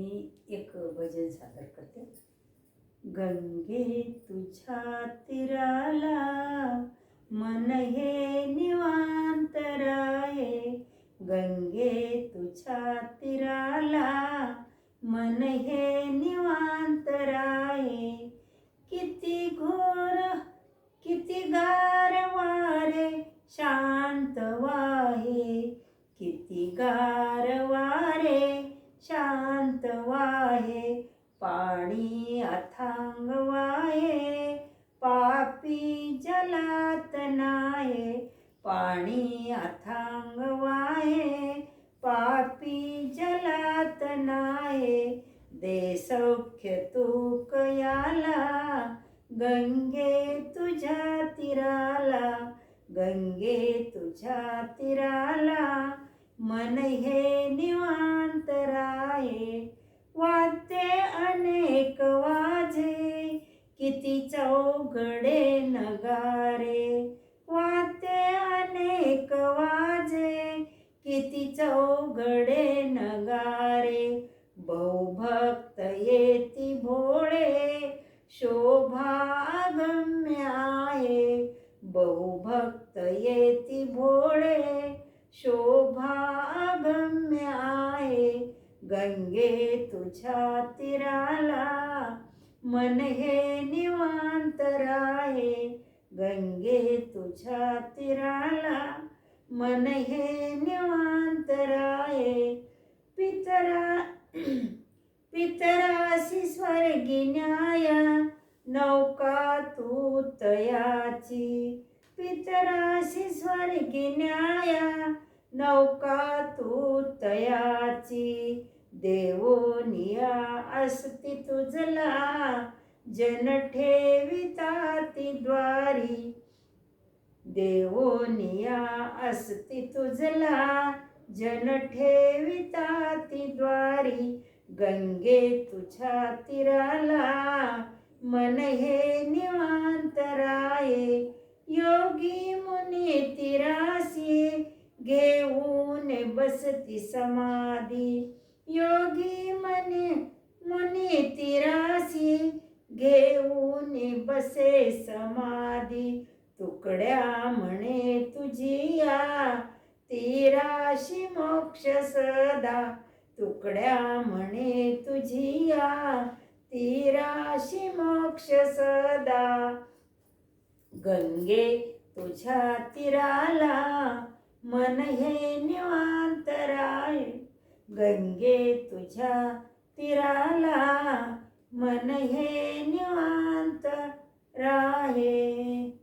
मी एक भजन सादर करते. गंगे तुझ्या तिराला मन हे निवांत राये गंगे तुझ्या तिराला मन हे निवांत राये किती घोर किती गार वारे शांत वाहे. किती गार पाणी अथांग पापी जलात नाये. दे सौख्य तू कयाला गंगे तुझ्या तिराला गंगे तुझ्या तिराला. मन हे निवांत राये वाद्य अनेक वाजे. किती चौघडे नगारे वाद्य ती येती भोळे शोभा आहे बहुभक्त येती भोळे शोभा आहे गंगे तुझ्या तीराला मन हे निवांत आहे गंगे तुझ्या तीराला मन हे निवांतर आहे पितरा पितरासी स्वर्गी न्याया नौका तू तयाची पितरासी स्वर्गी न्याया नौका तू तयाची देवोनिया असती तुझला जन ठेविता ती द्वारी. देवोनिया असती तुझला जन ठेविता ती द्वारी. गंगे तुझ्या तीराला मन हे निवांतराये योगी मुनी तिरासी घेऊन बसती समाधी. योगी मने मुनी तिरासी घेऊन बसे समाधी. तुकड्या म्हणे तुझिया तिराशी मोक्ष सदा. तुकड्या म्हणे तुझिया तिराशी मोक्ष सदा. गंगे तुझ्या तीराला मन हे निवांतराय गंगे तुझ्या तीराला मन हे निवांत राहे